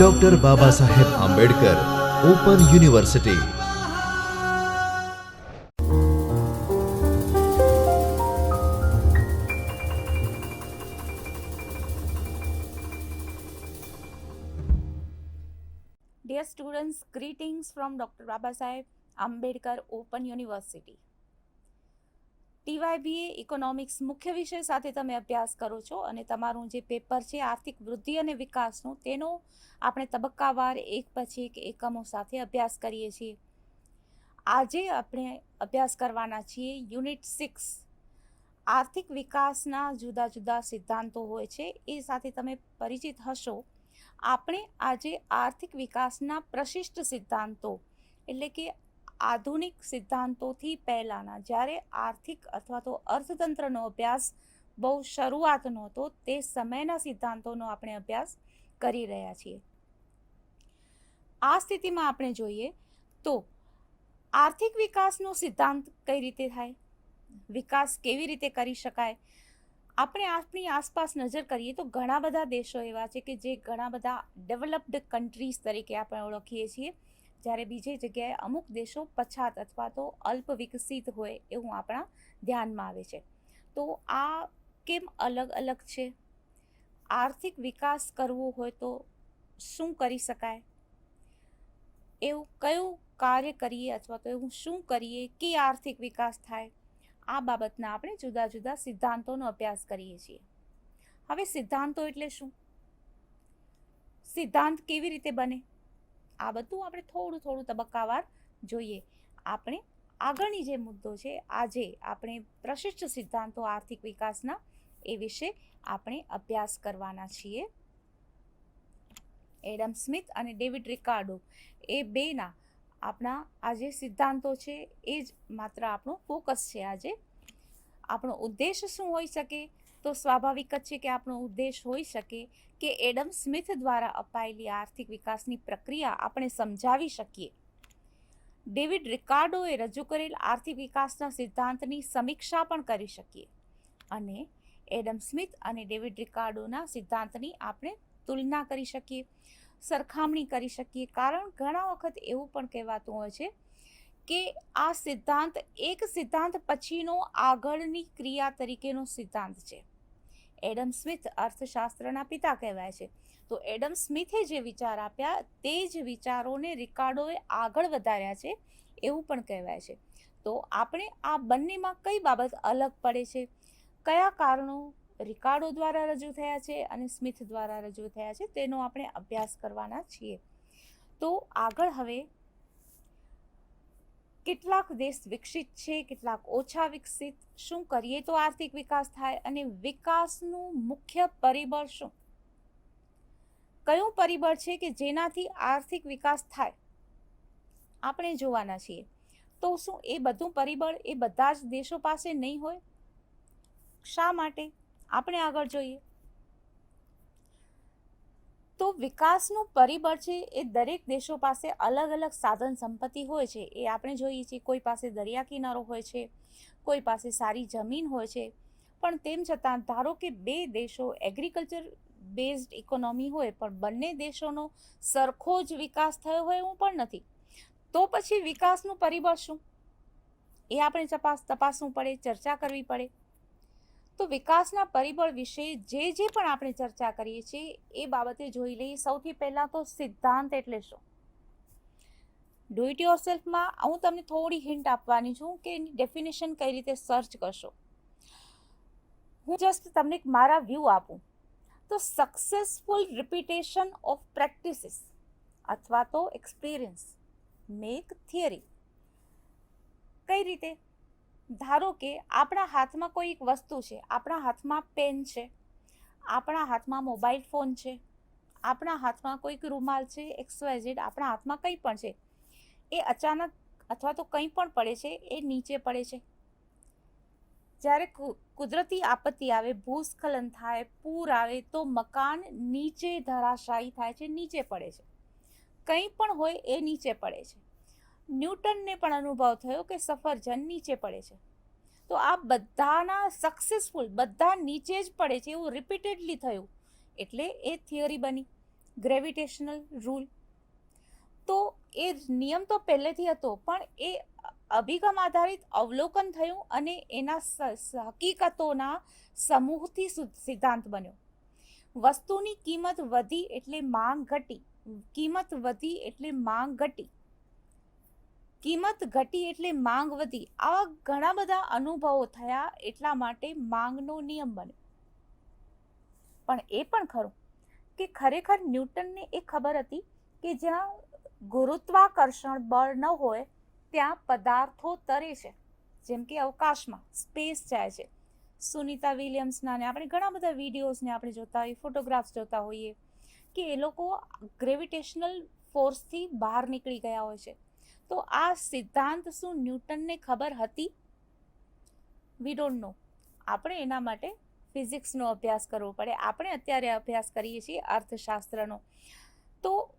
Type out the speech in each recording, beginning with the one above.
Doctor Baba Saheb Ambedkar, open university. Dear students greetings from doctor Baba Saheb Ambedkar open university TYBA economics મુખ્ય વિષય સાથે તમે અભ્યાસ કરો છો અને તમારું જે પેપર છે, આર્થિક વૃદ્ધિ અને વિકાસનું, તેનો આપણે તબક્કાવાર એક પછી એક એકમો સાથે અભ્યાસ કરીએ છીએ. આજે આપણે અભ્યાસ કરવાના છીએ યુનિટ સિક્સ. આર્થિક વિકાસના જુદા જુદા સિદ્ધાંતો હોય છે, એ સાથે તમે પરિચિત હશો. આપણે આજે આર્થિક વિકાસના પ્રશિષ્ટ સિદ્ધાંતો, એટલે કે આધુનિક સિદ્ધાંતોથી પહેલાંના. જ્યારે આર્થિક અથવા તો અર્થતંત્રનો અભ્યાસ બહુ શરૂઆતનો હતો તે સમયના સિદ્ધાંતોનો આપણે અભ્યાસ કરી રહ્યા છીએ. આ સ્થિતિમાં આપણે જોઈએ તો આર્થિક વિકાસનો સિદ્ધાંત કઈ રીતે થાય? વિકાસ કેવી રીતે કરી શકાય? આપણે આપણી આસપાસ નજર કરીએ તો ઘણા બધા દેશો એવા છે કે જે ઘણા બધા ડેવલપ્ડ કન્ટ્રીઝ તરીકે આપણે ઓળખીએ છીએ. જ્યારે બીજી જગ્યાએ અમુક દેશો પછાત અથવા તો અલ્પ વિકસિત હોય એવું આપણા ધ્યાનમાં આવે છે. તો આ કેમ અલગ અલગ છે? આર્થિક વિકાસ કરવો હોય તો શું કરી શકાય? એવું કયું કાર્ય કરીએ અથવા તો એવું શું કરીએ? કે આર્થિક વિકાસ થાય? આ બાબતના આપણે જુદા જુદા સિદ્ધાંતોનો અભ્યાસ કરીએ છીએ. હવે સિદ્ધાંતો એટલે શું? સિદ્ધાંત કેવી રીતે બને? આ બધું આપણે થોડું થોડું તબક્કાવાર જોઈએ. આપણે આગળની જે મુદ્દો છે, આજે આપણે પ્રશિષ્ટ સિદ્ધાંતો આર્થિક વિકાસના એ વિશે આપણે અભ્યાસ કરવાના છીએ. એડમ સ્મિથ અને ડેવિડ રિકાર્ડો એ બેના આપણા આ જે સિદ્ધાંતો છે, એ જ માત્ર આપણો ફોકસ છે આજે. આપણો ઉદ્દેશ શું હોઈ શકે? તો સ્વાભાવિક જ છે કે આપણો ઉદ્દેશ હોઈ શકે કે એડમ સ્મિથ દ્વારા અપાયેલી આર્થિક વિકાસની પ્રક્રિયા આપણે સમજાવી શકીએ. ડેવિડ રિકાર્ડોએ રજૂ કરેલ આર્થિક વિકાસના સિદ્ધાંતની સમીક્ષા પણ કરી શકીએ અને એડમ સ્મિથ અને ડેવિડ રિકાર્ડોના સિદ્ધાંતની આપણે તુલના કરી શકીએ, સરખામણી કરી શકીએ. કારણ ઘણા વખત એવું પણ કહેવાતું હોય છે કે આ સિદ્ધાંત એક સિદ્ધાંત પછીનો આગળની ક્રિયા તરીકેનો સિદ્ધાંત છે. એડમ સ્મિથ અર્થશાસ્ત્રના પિતા કહેવાય છે. તો એડમ સ્મિથે જે વિચાર આપ્યા તે જ વિચારોને રિકાર્ડોએ આગળ વધાર્યા છે એવું પણ કહેવાય છે. તો આપણે આ બંનેમાં કઈ બાબત અલગ પડે છે? કયા કારણો રિકાર્ડો દ્વારા રજૂ થયા છે અને સ્મિથ દ્વારા રજૂ થયા છે તેનો આપણે અભ્યાસ કરવાના છીએ. તો આગળ હવે કેટલાક દેશ વિકસિત છે, કેટલાક ઓછા વિકસિત. શું કરીએ તો આર્થિક વિકાસ થાય અને વિકાસનું મુખ્ય પરિબળ શું? કયું પરિબળ છે કે જેનાથી આર્થિક વિકાસ થાય? આપણે જોવાના છીએ. તો શું એ બધું પરિબળ એ બધા જ દેશો પાસે નહીં હોય? શા માટે? આપણે આગળ જોઈએ. તો વિકાસનું પરિબળ છે એ દરેક દેશો પાસે અલગ અલગ સાધન સંપત્તિ હોય છે, એ આપણે જોઈએ છીએ. કોઈ પાસે દરિયા કિનારો હોય છે, કોઈ પાસે સારી જમીન હોય છે. પણ તેમ છતાં, ધારો કે બે દેશો એગ્રીકલ્ચર બેઝડ ઇકોનોમી હોય, પણ બંને દેશોનો સરખો જ વિકાસ થયો હોય એવું પણ નથી. તો પછી વિકાસનું પરિબળ શું? એ આપણે તપાસ તપાસવું પડે, ચર્ચા કરવી પડે. તો વિકાસના પરિબળ વિશે જે જે પણ આપણે ચર્ચા કરીએ છીએ, એ બાબતે જોઈ લઈએ. સૌથી પહેલાં તો સિદ્ધાંત એટલે શું? ડુ ઇટ યોર સેલ્ફમાં હું તમને થોડી હિન્ટ આપવાની છું કે એની ડેફિનેશન કઈ રીતે સર્ચ કરશો. હું જસ્ટ તમને મારા વ્યૂ આપું. તો સક્સેસફુલ રિપીટેશન ઓફ પ્રેક્ટિસીસ અથવા તો એક્સપિરિયન્સ મેક થિયરી કઈ રીતે? ધારો કે આપણા હાથમાં કોઈ એક વસ્તુ છે, આપણા હાથમાં પેન છે, આપણા હાથમાં મોબાઈલ ફોન છે, આપણા હાથમાં કોઈક રૂમાલ છે એક્સવાયઝેડ આપણા હાથમાં કંઈ પણ છે, એ અચાનક અથવા તો કંઈ પણ પડે છે, એ નીચે પડે છે. જ્યારે કુદરતી આપત્તિ આવે, ભૂસ્ખલન થાય, પૂર આવે, તો મકાન નીચે ધરાશાયી થાય છે, નીચે પડે છે. કંઈ પણ હોય, એ નીચે પડે છે. ન્યૂટનને પણ અનુભવ થયો કે સફરજન નીચે પડે છે. તો આ બધાના સક્સેસફુલ બધા નીચે જ પડે છે એવું રિપીટેડલી થયું. એટલે એ થિયરી બની. ગ્રેવિટેશનલ રૂલ તો એ નિયમ તો પહેલેથી હતો, પણ એ અભિગમ આધારિત અવલોકન થયું અને એના હકીકતોના સમૂહથી સિદ્ધાંત બન્યો. વસ્તુની કિંમત વધી એટલે માંગ ઘટી. કિંમત વધી એટલે માંગ ઘટી. કિંમત ઘટી એટલે માંગ વધી. આવા ઘણા બધા અનુભવો થયા એટલા માટે માંગનો નિયમ બન્યો. પણ એ પણ ખરું કે ખરેખર ન્યૂટનને એ ખબર હતી કે જ્યાં ગુરુત્વાકર્ષણ બળ ન હોય, ત્યાં પદાર્થો તરે છે. જેમ કે અવકાશમાં સ્પેસ જાય છે. સુનિતા વિલિયમ્સના ને આપણે ઘણા બધા વિડીયોઝને આપણે જોતા હોઈએ, ફોટોગ્રાફ્સ જોતા હોઈએ કે એ લોકો ગ્રેવિટેશનલ ફોર્સથી બહાર નીકળી ગયા હોય છે. તો આ સિદ્ધાંત શું ન્યૂટનને ખબર હતી? વી ડોન્ટ નો આપણે એના માટે ફિઝિક્સનો અભ્યાસ કરવો પડે. આપણે અત્યારે અભ્યાસ કરીએ છીએ અર્થશાસ્ત્રનો. તો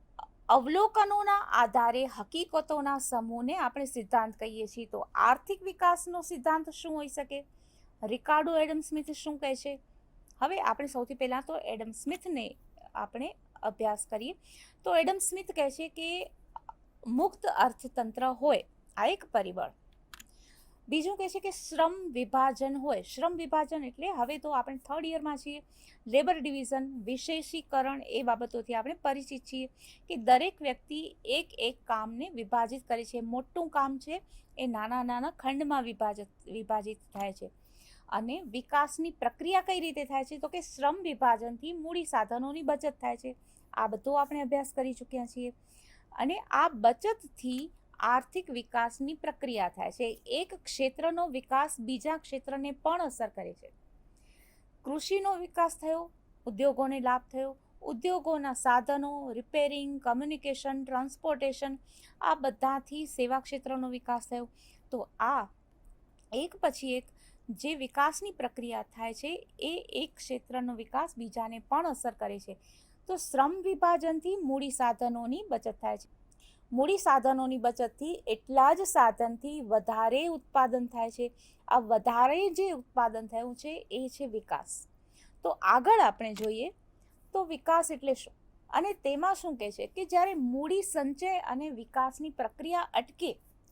અવલોકનોના આધારે હકીકતોના સમૂહને આપણે સિદ્ધાંત કહીએ છીએ. તો આર્થિક વિકાસનો સિદ્ધાંત શું હોઈ શકે? રિકાર્ડો એડમ સ્મિથ શું કહે છે? હવે આપણે સૌથી પહેલાં તો એડમ સ્મિથને આપણે અભ્યાસ કરીએ. તો એડમ સ્મિથ કહે છે કે મુક્ત અર્થતંત્ર હોય, આ એક પરિબળ. બીજું કહે છે કે શ્રમ વિભાજન હોય. શ્રમ વિભાજન એટલે હવે તો આપણે થર્ડ યરમાં છીએ. લેબર ડિવિઝન વિશેષીકરણ એ બાબતોથી આપણે પરિચિત છીએ કે દરેક વ્યક્તિ એક એક કામને વિભાજિત કરે છે. મોટું કામ છે એ નાના નાના ખંડમાં વિભાજિત વિભાજિત થાય છે. અને વિકાસની પ્રક્રિયા કઈ રીતે થાય છે? તો કે શ્રમ વિભાજનથી મૂડી સાધનોની બચત થાય છે. આ બધો આપણે અભ્યાસ કરી ચૂક્યા છીએ. અને આ બચતથી આર્થિક વિકાસની પ્રક્રિયા થાય છે. એક ક્ષેત્રનો વિકાસ બીજા ક્ષેત્રને પણ અસર કરે છે. કૃષિનો વિકાસ થયો, ઉદ્યોગોને લાભ થયો, ઉદ્યોગોના સાધનો રિપેરિંગ કમ્યુનિકેશન ટ્રાન્સપોર્ટેશન આ બધાથી સેવા ક્ષેત્રનો વિકાસ થયો. તો આ એક પછી એક જે વિકાસની પ્રક્રિયા થાય છે, એ એક ક્ષેત્રનો વિકાસ બીજાને પણ અસર કરે છે. તો શ્રમ વિભાજનથી મૂડી સાધનોની બચત થાય છે. મૂડી સાધનોની બચતથી એટલા જ સાધનથી વધારે ઉત્પાદન થાય છે. આ વધારે જે ઉત્પાદન થયું છે એ છે વિકાસ. તો આગળ આપણે જોઈએ તો વિકાસ એટલે શું? અને તેમાં શું કહે છે કે જ્યારે મૂડી સંચય અને વિકાસની પ્રક્રિયા અટકે,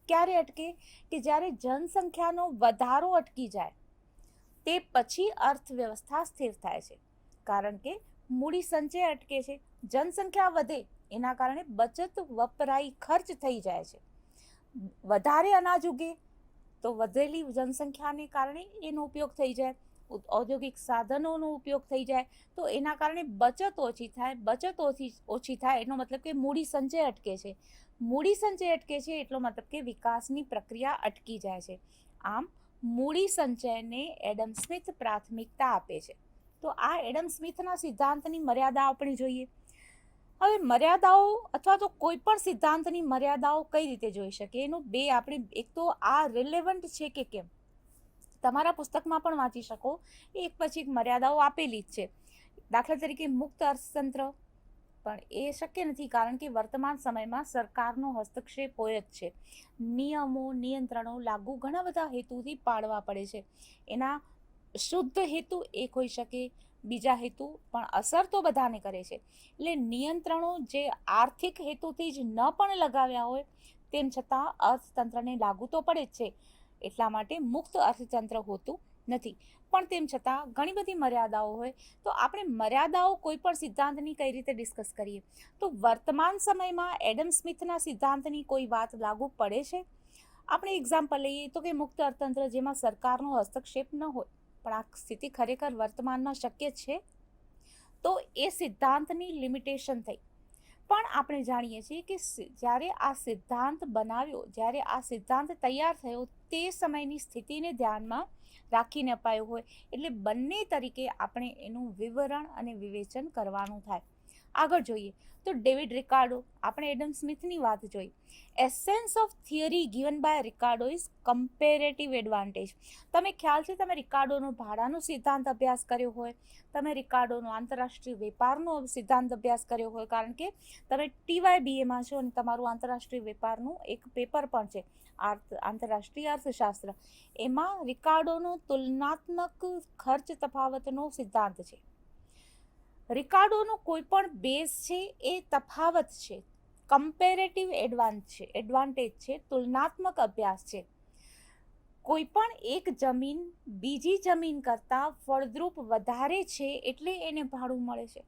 ક્યારે અટકે? કે જ્યારે જનસંખ્યાનો વધારો અટકી જાય, તે પછી અર્થવ્યવસ્થા સ્થિર થાય છે. કારણ કે મૂડી સંચય અટકે છે. જનસંખ્યા વધે, એના કારણે બચત વપરાઈ ખર્ચ થઈ જાય છે. વધારે અનાજ ઉગે, તો વધેલી જનસંખ્યાને કારણે એનો ઉપયોગ થઈ જાય. ઔદ્યોગિક સાધનોનો ઉપયોગ થઈ જાય. તો એના કારણે બચત ઓછી થાય, બચત ઓછી ઓછી થાય, એનો મતલબ કે મૂડી સંચય અટકે છે. મૂડી સંચય અટકે છે એટલો મતલબ કે વિકાસની પ્રક્રિયા અટકી જાય છે. આમ, મૂડી સંચયને એડમ સ્મિથ પ્રાથમિકતા આપે છે. તો આ એડમ સ્મિથના સિદ્ધાંતની મર્યાદા આપણે જોઈએ. હવે મર્યાદાઓ અથવા તો કોઈ પણ સિદ્ધાંતની મર્યાદાઓ કઈ રીતે જોઈ શકીએ? એનું બે આપણે, એક તો આ રિલેવન્ટ છે કે કેમ? તમારા પુસ્તકમાં પણ વાંચી શકો. એક પછી એક મર્યાદાઓ આપેલી જ છે. દાખલા તરીકે મુક્ત અર્થતંત્ર. પણ એ શક્ય નથી કારણ કે વર્તમાન સમયમાં સરકારનો હસ્તક્ષેપ હોય જ છે. નિયમો, નિયંત્રણો લાગુ ઘણા બધા હેતુથી પાડવા પડે છે. એના શુદ્ધ હેતુ એક હોઈ શકે, બીજા હેતુ પણ અસર તો બધાને કરે છે. એટલે નિયંત્રણો જે આર્થિક હેતુથી જ ન પણ લગાવ્યા હોય, તેમ છતાં અર્થતંત્રને લાગુ તો પડે જ છે. એટલા માટે મુક્ત અર્થતંત્ર હોતું નથી. પણ તેમ છતાં ઘણી બધી મર્યાદાઓ હોય, તો આપણે મર્યાદાઓ કોઈ પણ સિદ્ધાંતની કઈ રીતે ડિસ્કસ કરીએ? તો વર્તમાન સમયમાં એડમ સ્મિથના સિદ્ધાંતની કોઈ વાત લાગુ પડે છે? આપણે એક્ઝામ્પલ લઈએ તો કે મુક્ત અર્થતંત્ર જેમાં સરકારનો હસ્તક્ષેપ ન હોય. પણ આ સ્થિતિ ખરેખર વર્તમાનમાં શક્ય છે? તો એ સિદ્ધાંતની લિમિટેશન થઈ. પણ આપણે જાણીએ છીએ કે જ્યારે આ સિદ્ધાંત બનાવ્યો, જ્યારે આ સિદ્ધાંત તૈયાર થયો, તે સમયની સ્થિતિને ધ્યાનમાં રાખીને અપાયો હોય, એટલે બંને તરીકે આપણે એનું વિવરણ અને વિવેચન કરવાનું થાય. આગળ જોઈએ તો ડેવિડ રિકાર્ડો, આપણે એડમ સ્મિથની વાત જોઈ. Essence of theory given by Ricardo is comparative advantage તમે ખ્યાલ છે તમે રિકાર્ડોનો ભાડાનો સિદ્ધાંત અભ્યાસ કર્યો હોય? તમે રિકાર્ડોનો આંતરરાષ્ટ્રીય વેપારનો સિદ્ધાંત અભ્યાસ કર્યો હોય? કારણ કે તમે ટીવાય બીએમાં છો અને તમારું આંતરરાષ્ટ્રીય વેપારનું એક પેપર પણ છે, આર્થ, આંતરરાષ્ટ્રીય અર્થશાસ્ત્ર. એમાં રિકાર્ડોનો તુલનાત્મક ખર્ચ તફાવતનો સિદ્ધાંત છે. રિકાર્ડોનો કોઈ પણ બેઝ છે એ તફાવત છે. કમ્પેરેટિવ એડવાન્સ છે એડવાન્ટેજ છે, તુલનાત્મક અભ્યાસ છે. કોઈ પણ એક જમીન બીજી જમીન કરતાં ફળદ્રુપ વધારે છે એટલે એને ભાડું મળે છે.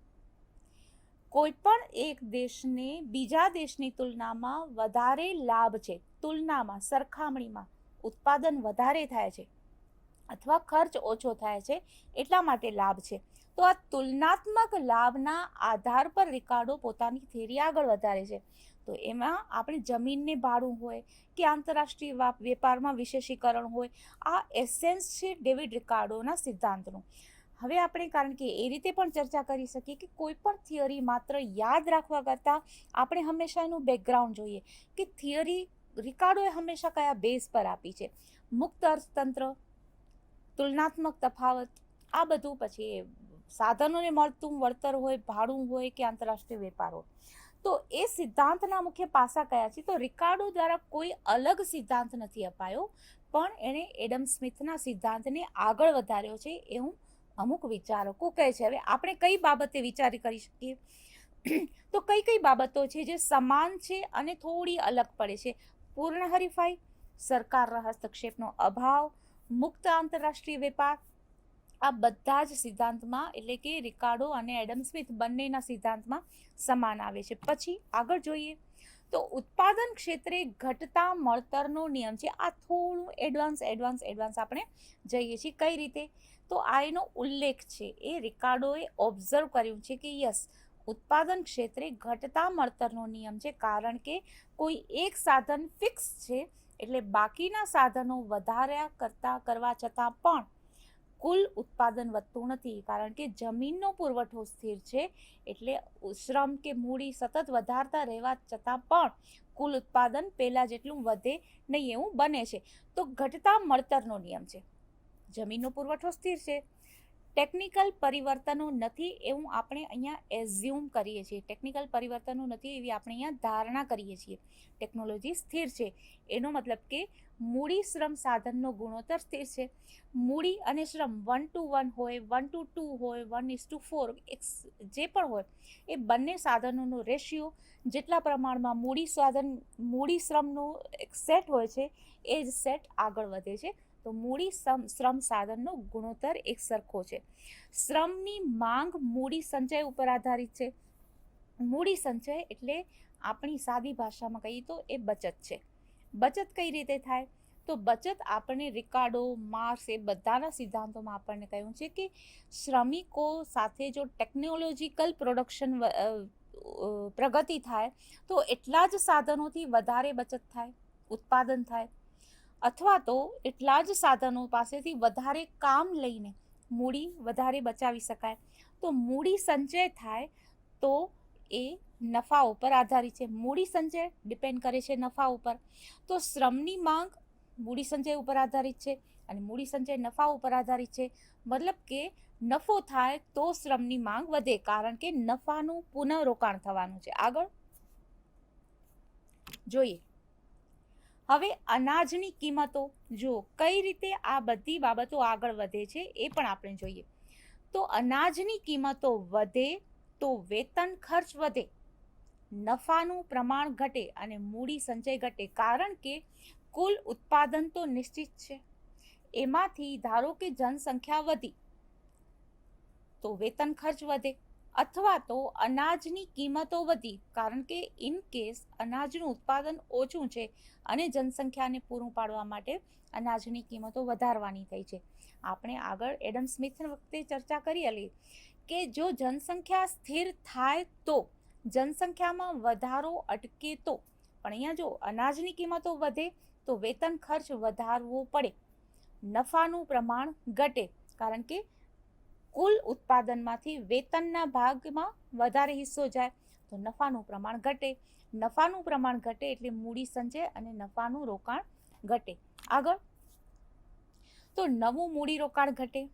કોઈ પણ એક દેશને બીજા દેશની તુલનામાં વધારે લાભ છે. તુલનામાં, સરખામણીમાં ઉત્પાદન વધારે થાય છે. અથવા ખર્ચ ઓછો થાય છે એટલા માટે લાભ છે. તો આ તુલનાત્મક લાભના આધાર પર રિકાર્ડો પોતાની થિયરી આગળ વધારે છે. તો એમાં આપણે જમીનને ભાડું હોય કે આંતરરાષ્ટ્રીય વાપ- વેપારમાં વિશેષીકરણ હોય, આ એસેન્સ છે ડેવિડ રિકાર્ડોના સિદ્ધાંતનું. હવે આપણે કારણ કે એ રીતે પણ ચર્ચા કરી શકીએ કે કોઈ પણ થિયરી માત્ર યાદ રાખવા કરતાં આપણે હંમેશા એનું બેકગ્રાઉન્ડ જોઈએ કે થિયરી રિકાર્ડોએ હંમેશા કયા બેઝ પર આપી છે. મુક્ત અર્થતંત્ર, તુલનાત્મક તફાવત, આ બધું પછી સાધનોને મળતું વળતર હોય, ભાડું હોય કે આંતરરાષ્ટ્રીય વેપાર હોય. તો એ સિદ્ધાંતના મુખ્ય પાસા કયા છે? તો રિકાર્ડો દ્વારા કોઈ અલગ સિદ્ધાંત નથી અપાયો, પણ એણે એડમ સ્મિથના સિદ્ધાંતને આગળ વધાર્યો છે એવું અમુક વિચારકો કહે છે. હવે આપણે કઈ બાબતે વિચારી કરી શકીએ? તો કઈ કઈ બાબતો છે જે સમાન છે અને થોડી અલગ પડે છે? પૂર્ણ હરીફાઈ સરકારના હસ્તક્ષેપનો અભાવ, મુક્ત આંતરરાષ્ટ્રીય વેપાર આ બધા જ સિદ્ધાંતમાં એટલે કે રિકાર્ડો અને એડમ સ્મિથ બંનેના સિદ્ધાંતમાં સમાન આવે છે. પછી આગળ જોઈએ તો ઉત્પાદન ક્ષેત્રે ઘટતા મળતરનો નિયમ છે. આ થોડું એડવાન્સ એડવાન્સ એડવાન્સ આપણે જઈએ છીએ કઈ રીતે? તો આ એનો ઉલ્લેખ છે. એ રિકાર્ડોએ ઓબ્ઝર્વ કર્યું છે કે યસ ઉત્પાદન ક્ષેત્રે ઘટતા મળતરનો નિયમ છે. કારણ કે કોઈ એક સાધન ફિક્સ છે એટલે બાકીના સાધનો વધાર્યા કરતા, કરવા છતાં પણ કુલ ઉત્પાદન વધતું નથી, કારણ કે જમીનનો પુરવઠો સ્થિર છે એટલે શ્રમ કે મૂડી સતત વધારતા રહેવા છતાં પણ કુલ ઉત્પાદન પહેલાં જેટલું વધે નહીં એવું બને છે. તો ઘટતા મળતરનો નિયમ છે. જમીનનો પુરવઠો સ્થિર છે. ટેકનિકલ પરિવર્તનો નથી એવું આપણે અહીંયા એઝ્યુમ કરીએ છીએ. ટેકનિકલ પરિવર્તનો નથી એવી આપણે અહીંયા ધારણા કરીએ છીએ. ટેકનોલોજી સ્થિર છે. એનો મતલબ કે મૂડી શ્રમ સાધનનો ગુણોત્તર સ્થિર છે. મૂડી અને શ્રમ વન ટુ વન હોય વન ટુ ટુ હોય વન ઇઝ ટુ ફોર જે પણ હોય, એ બંને સાધનોનો રેશિયો જેટલા પ્રમાણમાં મૂડી સાધન, મૂડી શ્રમનો એક સેટ હોય છે, એ જ સેટ આગળ વધે છે. તો મૂડી શ્રમ સાધનનો ગુણોત્તર એક સરખો છે. શ્રમની માંગ મૂડી સંચય ઉપર આધારિત છે. મૂડી સંચય એટલે આપણી સાદી ભાષામાં કહીએ તો એ બચત છે. બચત કઈ રીતે થાય? તો બચત આપણને રિકાર્ડો, માર્ક્સ એ બધાના સિદ્ધાંતોમાં આપણને કહ્યું છે કે શ્રમિકો સાથે જો ટેકનોલોજીકલ પ્રોડક્શન પ્રગતિ થાય તો એટલા જ સાધનોથી વધારે બચત થાય, ઉત્પાદન થાય. અથવા તો એટલા જ સાધનો પાસેથી વધારે કામ લઈને મૂડી વધારે બચાવી શકાય. તો મૂડી સંચય થાય તો એ નફા ઉપર આધારિત છે. મૂડી સંચય ડિપેન્ડ કરે છે નફા ઉપર. તો શ્રમની માંગ મૂડી સંચય ઉપર આધારિત છે અને મૂડી સંચય નફા ઉપર આધારિત છે. મતલબ કે નફો થાય તો શ્રમની માંગ વધે કારણ કે નફાનું પુનઃરોકાણ થવાનું છે. આગળ જોઈએ. હવે અનાજની કિંમતો જો કઈ રીતે આ બધી બાબતો આગળ વધે છે એ પણ આપણે જોઈએ. તો અનાજની કિંમતો વધે તો વેતન ખર્ચ વધે, નફાનું પ્રમાણ ઘટે અને મૂડી સંચય ઘટે, કારણ કે કુલ ઉત્પાદન તો નિશ્ચિત છે. એમાંથી ધારો કે જનસંખ્યા વધી, તો વેતન ખર્ચ વધે. અથવા તો અનાજની કિંમતો વધી, કારણ કે ઇન કેસ અનાજનું ઉત્પાદન ઓછું છે અને જનસંખ્યાને પૂરું પાડવા માટે અનાજની કિંમતો વધારવાની થઈ છે. આપણે આગળ એડમ સ્મિથ વખતે ચર્ચા કરેલી કે જો જનસંખ્યા સ્થિર થાય તો જનસંખ્યામાં વધારો અટકે તો, પણ અહીંયા જો અનાજની કિંમતો વધે તો વેતન ખર્ચ વધારવો પડે. નફાનું પ્રમાણ ઘટે, કારણ કે કુલ ઉત્પાદનમાંથી વેતનના ભાગમાં વધારે હિસ્સો જાય. તો નફાનું પ્રમાણ ઘટે. નફાનું પ્રમાણ ઘટે એટલે મૂડી સંચય અને નફાનું રોકાણ ઘટે. આગળ. તો નવું મૂડી રોકાણ ઘટે.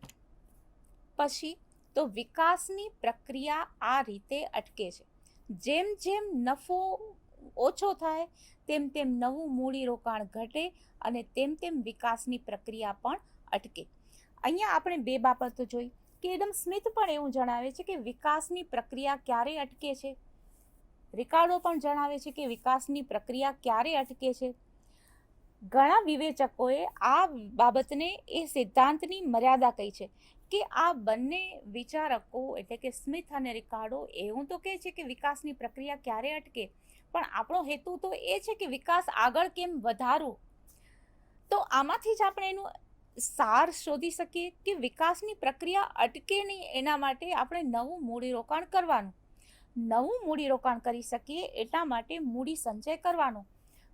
પછી તો વિકાસની પ્રક્રિયા આ રીતે અટકે છે. જેમ જેમ નફો ઓછો થાય, તેમ તેમ નવું મૂડી રોકાણ ઘટે અને તેમ તેમ વિકાસની પ્રક્રિયા પણ અટકે. અહીંયા આપણે બે બાબતો જોઈ. કે એડમ સ્મિથ પણ એવું જણાવે છે કે વિકાસની પ્રક્રિયા ક્યારે અટકે છે? રિકાર્ડો પણ જણાવે છે કે વિકાસની પ્રક્રિયા ક્યારે અટકે છે? ઘણા વિવેચકોએ આ બાબતને એ સિદ્ધાંતની મર્યાદા કહી છે કે આ બંને વિચારકો એટલે કે સ્મિથ અને રિકાર્ડો એવું તો કહે છે કે વિકાસની પ્રક્રિયા ક્યારે અટકે, પણ આપણો હેતુ તો એ છે કે વિકાસ આગળ કેમ વધારવો? તો આમાંથી જ આપણે એનું સાર શોધી શકીએ કે વિકાસની પ્રક્રિયા અટકે નહીં એના માટે આપણે નવું મૂડીરોકાણ કરવાનું. નવું મૂડીરોકાણ કરી શકીએ એટલા માટે મૂડી સંચય કરવાનો.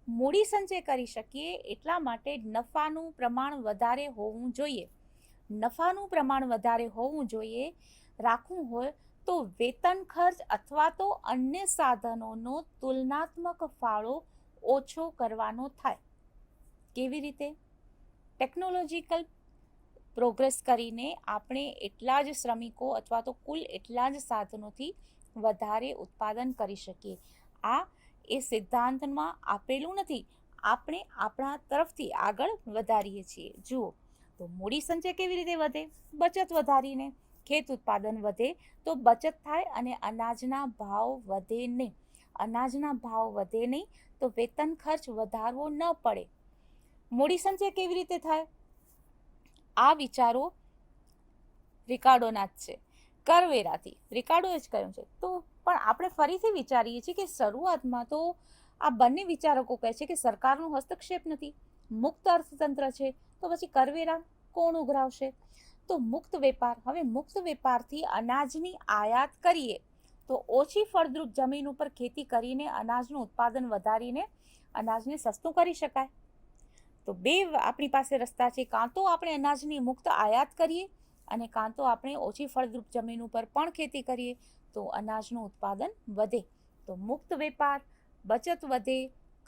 મૂડી સંચય કરી શકીએ એટલા માટે નફાનું પ્રમાણ વધારે હોવું જોઈએ. નફાનું પ્રમાણ વધારે હોવું જોઈએ, રાખવું હોય તો વેતન ખર્ચ અથવા તો અન્ય સાધનોનો તુલનાત્મક ફાળો ઓછો કરવાનો થાય. કેવી રીતે? ટેકનોલોજીકલ પ્રોગ્રેસ કરીને આપણે એટલા જ શ્રમિકો અથવા તો કુલ એટલા જ સાધનોથી વધારે ઉત્પાદન કરી શકીએ. આ એ સિદ્ધાંતમાં આપેલું નથી. આપણે આપણા તરફથી આગળ વધારીએ છીએ. જુઓ, તો મૂડી સંચય કેવી રીતે વધે? બચત વધારીને. ખેત ઉત્પાદન વધે તો બચત થાય અને અનાજના ભાવ વધે નહીં. અનાજના ભાવ વધે નહીં તો વેતન ખર્ચ વધારવો ન પડે. મૂડી સંચય કેવી રીતે થાય? આ વિચારો રિકાર્ડોના જ છે. કરવેરાથી. રિકાર્ડોએ જ કહ્યું છે. તો પણ આપણે ફરીથી વિચારીએ છીએ કે શરૂઆતમાં તો આ બંને વિચારકો કહે છે કે સરકારનો હસ્તક્ષેપ નથી. મુક્ત અર્થતંત્ર છે. તો પછી કરવેરા કોણ ઉઘરાવશે? તો મુક્ત વેપાર. હવે મુક્ત વેપારથી અનાજની આયાત કરીએ. તો ઓછી ફળદ્રુપ જમીન ઉપર ખેતી કરીને અનાજનું ઉત્પાદન વધારીને અનાજને સસ્તું કરી શકાય. તો બે આપણી પાસે રસ્તા છે. કાં તો આપણે અનાજની મુક્ત આયાત કરીએ અને કાં તો આપણે ઓછી ફળદ્રુપ જમીન ઉપર પણ ખેતી કરીએ તો અનાજનું ઉત્પાદન વધે. તો મુક્ત વેપાર, બચત વધે.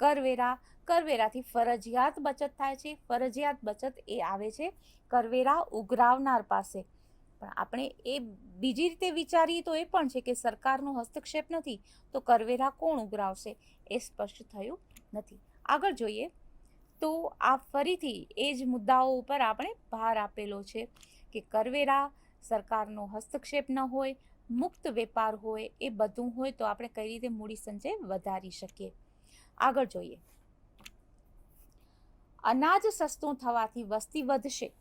કરવેરા, કરવેરાથી ફરજિયાત બચત થાય છે. ફરજિયાત બચત એ આવે છે કરવેરા ઉઘરાવનાર પાસે. પણ આપણે એ બીજી રીતે વિચારીએ તો એ પણ છે કે સરકારનો હસ્તક્ષેપ નથી તો કરવેરા કોણ ઉઘરાવશે એ સ્પષ્ટ થયું નથી. આગળ જોઈએ તો આ ફરીથી એ જ મુદ્દાઓ ઉપર આપણે ભાર આપેલો છે કે કરવેરા સરકારનો હસ્તક્ષેપ ન હોય, મુક્ત વેપાર હોય, એ બધું હોય તો આપણે કઈ રીતે મૂડી સંચય વધારી શકીએ? આગળ જોઈએ. અનાજ સસ્તું થવાથી વસ્તી વધશે.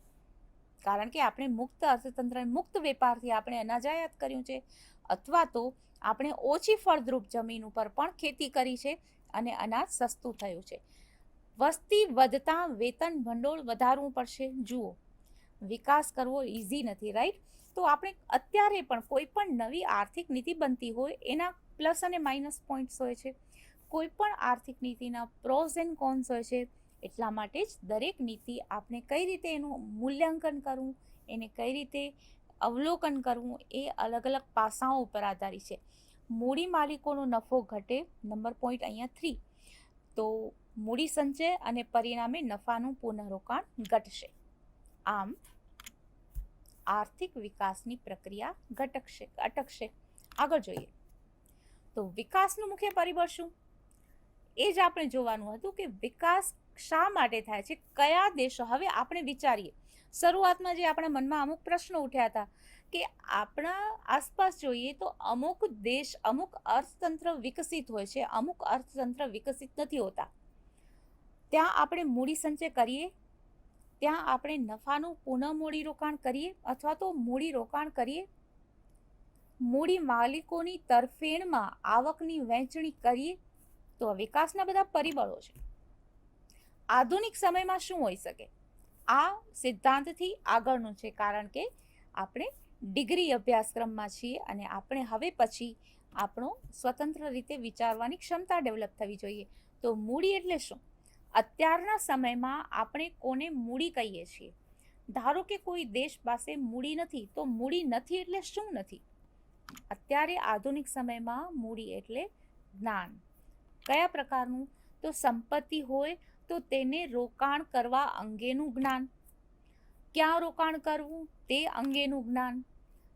કારણ કે આપણે મુક્ત અર્થતંત્ર, મુક્ત વેપારથી આપણે અનાજ આયાત કર્યું છે. અથવા તો આપણે ઓછી ફળદ્રુપ જમીન ઉપર પણ ખેતી કરી છે અને અનાજ સસ્તું થયું છે. વસ્તી વધતા વેતન ભંડોળ વધારવું પડશે. જુઓ, વિકાસ કરવો ઇઝી નથી રાઈટ તો આપણે અત્યારે પણ કોઈ પણ નવી આર્થિક નીતિ બનતી હોય, એના પ્લસ અને માઇનસ પોઈન્ટ્સ હોય છે. કોઈ પણ આર્થિક નીતિના પ્રોઝ એન્ડ કોન્સ હોય છે. એટલા માટે જ દરેક નીતિ આપણે કઈ રીતે એનું મૂલ્યાંકન કરવું, એને કઈ રીતે અવલોકન કરવું, એ અલગ અલગ પાસાઓ ઉપર આધારિત છે. મૂડી માલિકોનો નફો ઘટે નંબર પોઈન્ટ અહીંયા થ્રી તો મૂડી સંચય અને પરિણામે નફાનું પુનઃરોકાણ ઘટશે. આમ, આર્થિક વિકાસની પ્રક્રિયા ઘટકશે, અટકશે. આગળ જોઈએ. તો વિકાસનું મુખ્ય પરિબળ શું? એ જ આપણે જોવાનું હતું કે વિકાસ શા માટે થાય છે? કયા દેશો? હવે આપણે વિચારીએ. શરૂઆતમાં જે આપણા મનમાં અમુક પ્રશ્નો ઉઠ્યા હતા કે આપણા આસપાસ જોઈએ તો અમુક દેશ અમુક અર્થતંત્ર વિકસિત હોય છે, અમુક અર્થતંત્ર વિકસિત નથી હોતા. ત્યાં આપણે મૂડી સંચય કરીએ, ત્યાં આપણે નફાનું પુનઃ મૂડી રોકાણ કરીએ અથવા તો મૂડી રોકાણ કરીએ. મૂડી માલિકોની તરફેણમાં આવકની વહેંચણી કરીએ તો વિકાસના બધા પરિબળો છે. આધુનિક સમયમાં શું હોઈ શકે? આ સિદ્ધાંતથી આગળનું છે કારણ કે આપણે ડિગ્રી અભ્યાસક્રમમાં છીએ અને આપણે હવે પછી આપણો સ્વતંત્ર રીતે વિચારવાની ક્ષમતા ડેવલપ થવી જોઈએ. તો મૂડી એટલે શું? અત્યારના સમયમાં આપણે કોને મૂડી કહીએ છીએ? ધારો કે કોઈ દેશ પાસે મૂડી નથી, તો મૂડી નથી એટલે શું નથી? અત્યારે આધુનિક સમયમાં મૂડી એટલે જ્ઞાન. કયા પ્રકારનું? તો સંપત્તિ હોય, તો તેને રોકાણ કરવા અંગેનું જ્ઞાન. ક્યાં રોકાણ કરવું? તે અંગેનું જ્ઞાન.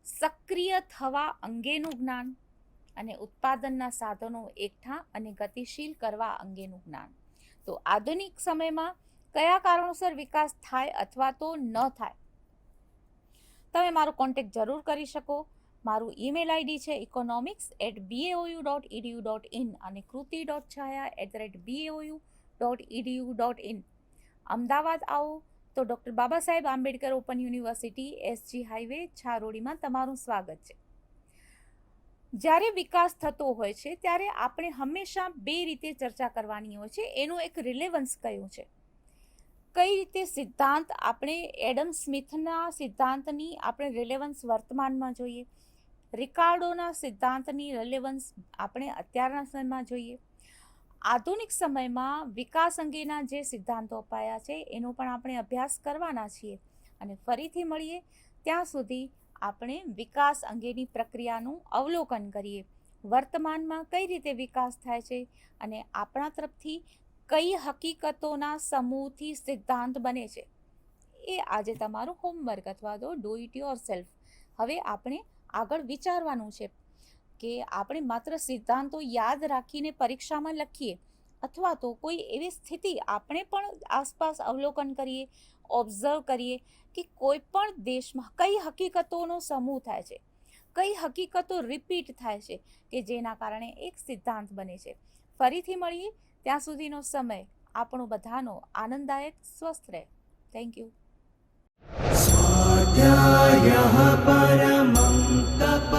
સક્રિય થવા અંગેનું જ્ઞાન. અને ઉત્પાદનના સાધનો એકઠા અને ગતિશીલ કરવા અંગેનું જ્ઞાન. તો આધુનિક સમયમાં કયા કારણોસર વિકાસ થાય અથવા તો ન થાય? તમે મારો કોન્ટેક્ટ જરૂર કરી શકો. મારું ઈમેલ આઈડી છે economics at BAOU dot EDU dot in અને Kruti dot Chhaya at the rate BAOU dot EDU dot in Ahmedabad આવો તો doctor Baba Saheb Ambedkar open university SG highway છારોડીમાં તમારું સ્વાગત છે. જ્યારે વિકાસ થતો હોય છે, ત્યારે આપણે હંમેશા બે રીતે ચર્ચા કરવાની હોય છે. એનું એક રિલેવન્સ કયું છે? કઈ રીતે સિદ્ધાંત આપણે એડમ સ્મિથના સિદ્ધાંતની આપણે રિલેવન્સ વર્તમાનમાં જોઈએ? રિકાર્ડોના સિદ્ધાંતની રિલેવન્સ આપણે અત્યારના સમયમાં જોઈએ. આધુનિક સમયમાં વિકાસ અંગેના જે સિદ્ધાંતો અપાયા છે, એનો પણ આપણે અભ્યાસ કરવાના છીએ. અને ફરીથી મળીએ ત્યાં સુધી આપણે વિકાસ અંગેની પ્રક્રિયાનું અવલોકન કરીએ. વર્તમાનમાં કઈ રીતે વિકાસ થાય છે અને આપણા તરફથી કઈ હકીકતોના સમૂહથી સિદ્ધાંત બને છે. એ આજે તમારું હોમવર્ક અથવા તો ડુ ઇટ યોર સેલ્ફ હવે આપણે આગળ વિચારવાનું છે કે આપણે માત્ર સિદ્ધાંતો યાદ રાખીને પરીક્ષામાં લખીએ અથવા તો કોઈ એવી સ્થિતિ આપણે પણ આસપાસ અવલોકન કરીએ ઓબ્ઝર્વ કરીએ કે કોઈ પણ દેશમાં કઈ હકીકતોનો સમૂહ થાય છે, કઈ હકીકતો રિપીટ થાય છે કે જેના કારણે એક સિદ્ધાંત બને છે. ફરીથી મળીએ, ત્યાં સુધીનો સમય આપણો બધાનો આનંદદાયક, સ્વસ્થ રહે. થેન્ક યુ પરમં તપ